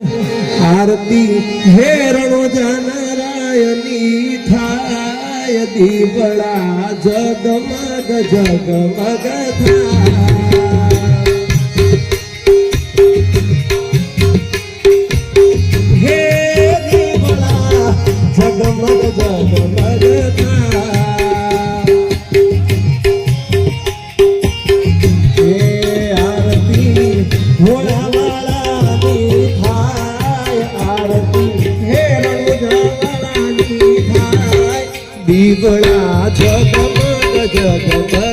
આરતી હેરણો જનરાયની થાય દીવડા જગમગ જગમગ થાય. હે દીવડા જગમગ જગમગ થાય. દીવડા જગમગ જગમગ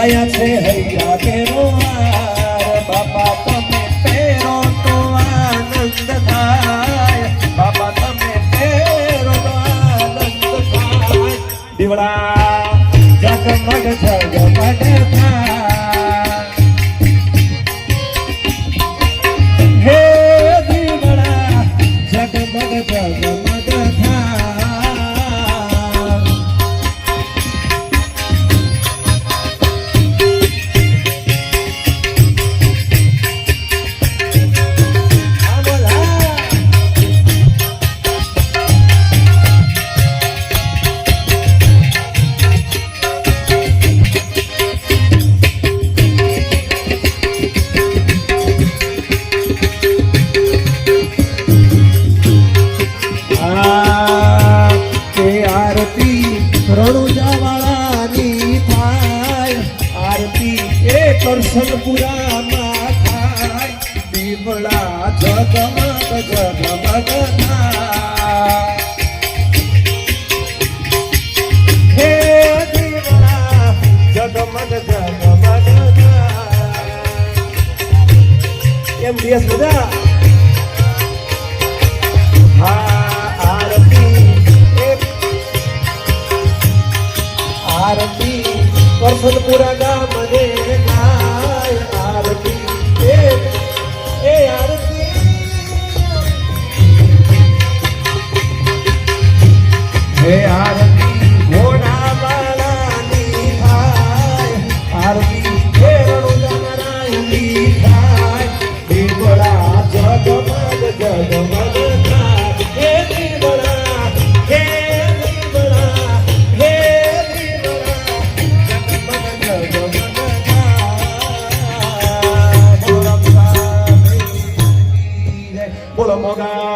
લાયા છે હૈયા કેરોમાં બાપા, તમે પેરો તો આનંદ થાય. બાપા, તમે પેરો તો આનંદ થાય. દીવડા, જગમગ જગમગ થાય. હે દીવડા, જગમગ જગમગ કરશનપુરામાં થાય, દીવડા જગમગ જગમગ થાય. હે દીવડા જગમગ જગમગ થાય. કેમ દિવસ બધા કરસનપુરા ગામ ને હે આરતી が